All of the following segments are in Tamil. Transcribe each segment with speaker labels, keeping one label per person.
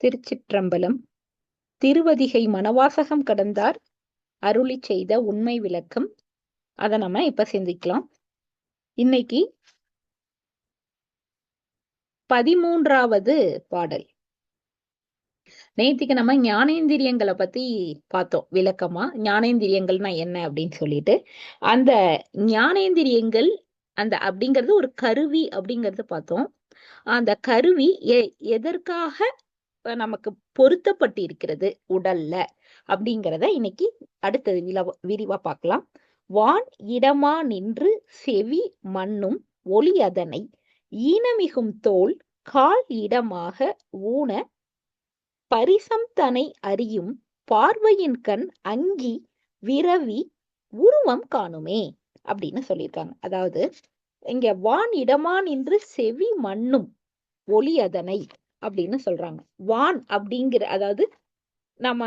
Speaker 1: திருச்சிற்றம்பலம். திருவதிகை மணவாசகம் கடந்தார். அருளி செய்த உண்மை விளக்கம். அதை நம்ம இப்ப சிந்திக்கலாம். இன்னைக்கு பதிமூன்றாவது பாடல். நேத்திக்கு நம்ம ஞானேந்திரியங்களை பத்தி பார்த்தோம். விளக்கமா? ஞானேந்திரியங்கள்னா என்ன அப்படின்னு சொல்லிட்டு. அந்த ஞானேந்திரியங்கள் அந்த அப்படிங்கிறது ஒரு கருவி அப்படிங்கறது பார்த்தோம். அந்த கருவி எ எதற்காக நமக்கு பொருத்தப்பட்டு இருக்கிறது உடல்ல அப்படிங்கிறத இன்னைக்கு அடுத்தது விலவ விரிவா பார்க்கலாம். வான் இடமா நின்று செவி மண்ணும் ஒளி அதனை ஈனமிகும் தோல் கால் இடமாக ஊன பரிசம் தனை அறியும் பார்வையின் கண் அங்கி விரவி உருவம் காணுமே அப்படின்னு சொல்லியிருக்காங்க. அதாவது இங்க வான் இடமா நின்று செவி மண்ணும் ஒளி அதனை அப்படின்னு சொல்றாங்க. வான் அப்படிங்கிற அதாவது நம்ம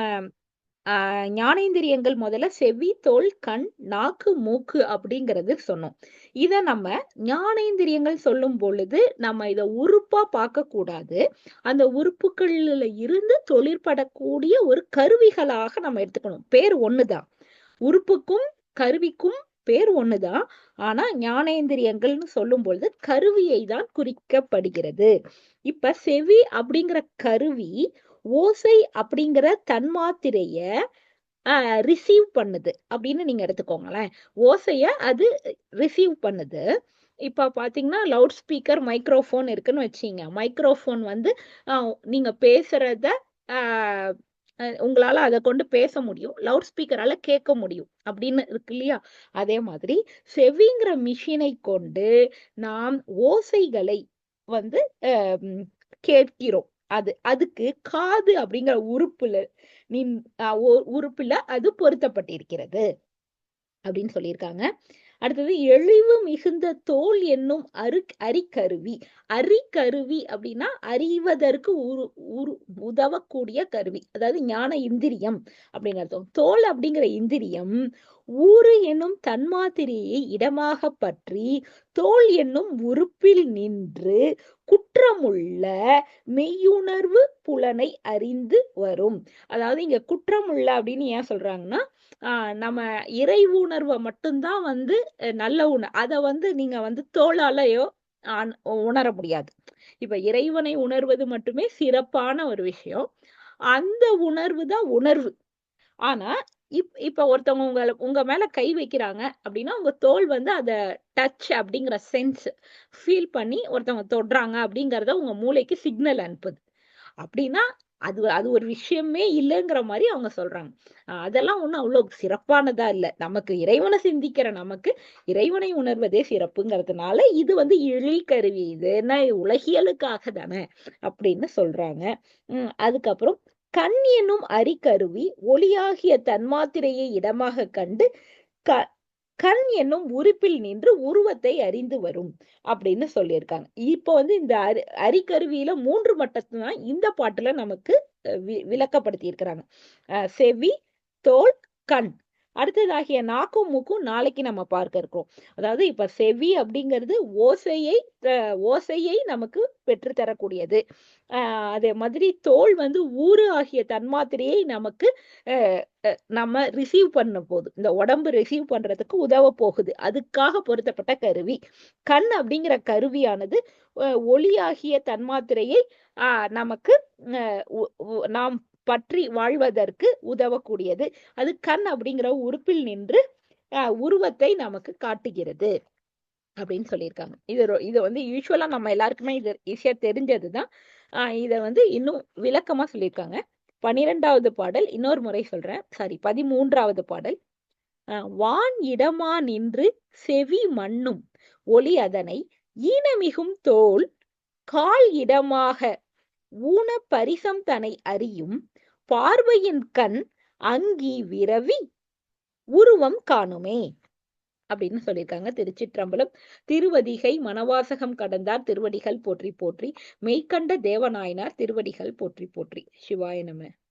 Speaker 1: ஆஹ் ஞானேந்திரியங்கள் முதல்ல செவி தோல் கண் நாக்கு மூக்கு அப்படிங்கறது சொன்னோம். இத நம்ம ஞானேந்திரியங்கள் சொல்லும் பொழுது நம்ம இத உறுப்பா பார்க்க கூடாது. அந்த உறுப்புகள்ல இருந்து தொழிற்படக்கூடிய ஒரு கருவிகளாக நம்ம எடுத்துக்கணும். பேர் ஒண்ணுதான். உறுப்புக்கும் கருவிக்கும் பேர் ஒண்ணுதான். ஆனா ஞானேந்திரியங்கள்னு சொல்லும் பொழுது கருவியை தான் குறிக்கப்படுகிறது. இப்ப செவி அப்படிங்கிற கருவி ஓசை அப்படிங்கிற தன்மாத்திரைய ரிசீவ் பண்ணுது அப்படின்னு நீங்க எடுத்துக்கோங்களேன். ஓசைய அது ரிசீவ் பண்ணுது. இப்ப பாத்தீங்கன்னா லவுட் ஸ்பீக்கர் மைக்ரோஃபோன் இருக்குன்னு வச்சீங்க. மைக்ரோஃபோன் வந்து நீங்க பேசுறத உங்களால அதை கொண்டு பேச முடியும் லவுட் ஸ்பீக்கரால கேட்க முடியும். அப்படின்னு இருக்கு இல்லையா? அதே மாதிரி செவிங்கிற மிஷினை கொண்டு நாம் ஓசைகளை வந்து கேட்கிறோம். அது அதுக்கு காது அப்படிங்கிற உறுப்புல நின் உறுப்புல அது பொருத்தப்பட்டிருக்கிறது. அப்படின்னு சொல்லியிருக்காங்க. அடுத்தது எழிவு மிகுந்த தோல் என்னும் அரு அரிக்கருவி. அரிக்கருவி அப்படின்னா அறிவதற்கு உரு உரு உதவக்கூடிய கருவி. அதாவது ஞான இந்திரியம் அப்படின்னு அர்த்தம். தோல் அப்படிங்கிற இந்திரியம் ஊறு என்னும் தன்மாத்திரையை இடமாக பற்றி தோல் என்னும் உறுப்பில் நின்று குற்றமுள்ள மெய்யுணர்வு புலனை அறிந்து வரும். அதாவது இங்க குற்றமுள்ள அப்படின்னு ஏன் சொல்றாங்கன்னா ஆஹ் நம்ம இறை உணர்வை மட்டும்தான் வந்து நல்ல உணர் அதை வந்து நீங்க வந்து தோளாலையோ உணர முடியாது. இப்ப இறைவனை உணர்வது மட்டுமே சிறப்பான ஒரு விஷயம். அந்த உணர்வு தான் உணர்வு. ஆனா இப் இப்ப ஒருத்தவங்க உங்க உங்க மேல கை வைக்கிறாங்க அப்படின்னா உங்க தோல் வந்து அத டச் அப்படிங்கிற சென்ஸ் ஃபீல் பண்ணி ஒருத்தவங்க தொடுறாங்க அப்படிங்கறத உங்க மூளைக்கு சிக்னல் அனுப்புது. அப்படின்னா அது அது ஒரு விஷயமே இல்லைங்கிற மாதிரி அவங்க சொல்றாங்க. அதெல்லாம் ஒண்ணும் அவ்வளவு சிறப்பானதா இல்ல. நமக்கு இறைவனை சிந்திக்கிற நமக்கு இறைவனை உணர்வதே சிறப்புங்கிறதுனால இது வந்து இழி கருவி. இது என்ன? உலகியலுக்காக தானே அப்படின்னு சொல்றாங்க. உம் அதுக்கப்புறம் கண் என்னும் அரிக்கருவி ஒளியாகிய தன்மாத்திரையை இடமாக கண்டு க கண் என்னும் உறுப்பில் நின்று உருவத்தை அறிந்து வரும் அப்படின்னு சொல்லியிருக்காங்க. இப்போ வந்து இந்த அரி அரிக்கருவியில மூன்று மட்டத்தான் இந்த பாட்டுல நமக்கு விளக்கப்படுத்தி இருக்கிறாங்க செவி தோல் கண். அடுத்ததாகிய நாக்கும் மூக்கும் நாளைக்கு நம்ம பார்க்க இருக்கிறோம். அதாவது இப்ப செவி அப்படிங்கிறது ஓசையை ஓசையை நமக்கு பெற்று தரக்கூடியது. ஆஹ் அதே மாதிரி தோல் வந்து ஊறு ஆகிய தன்மாத்திரையை நமக்கு நம்ம ரிசீவ் பண்ண போது இந்த உடம்பு ரிசீவ் பண்றதுக்கு உதவ போகுது. அதுக்காக பொருத்தப்பட்ட கருவி. கண் அப்படிங்கிற கருவியானது ஒளியாகிய தன்மாத்திரையை நமக்கு நாம் பற்றி வாழ்வதற்கு உதவக்கூடியது. அது கண் அப்படிங்கிற உறுப்பில் நின்று உருவத்தை நமக்கு காட்டுகிறது அப்படின்னு சொல்லியிருக்காங்க. இது இது வந்து யூஸ்வலா நம்ம எல்லாருக்குமே இது ஈஸியா தெரிஞ்சதுதான். ஆஹ் இத வந்து இன்னும் விளக்கமா சொல்லியிருக்காங்க. பனிரெண்டாவது பாடல் இன்னொரு முறை சொல்றேன். சாரி பதிமூன்றாவது பாடல். வான் இடமா நின்று செவி மண்ணும் ஒளி அதனை ஈனமிகும் தோல் கால் இடமாக ஊன பரிசம் தனை அறியும் பார்வையின் கண் அங்கி விரவி உருவம் காணுமே. அப்படின்னு சொல்லியிருக்காங்க திருச்சிற்றம்பலம். திருவதிகை மணவாசகம் கடந்தார் திருவடிகள் போற்றி போற்றி. மெய்கண்ட தேவநாயனார் திருவடிகள் போற்றி போற்றி. சிவாய நம.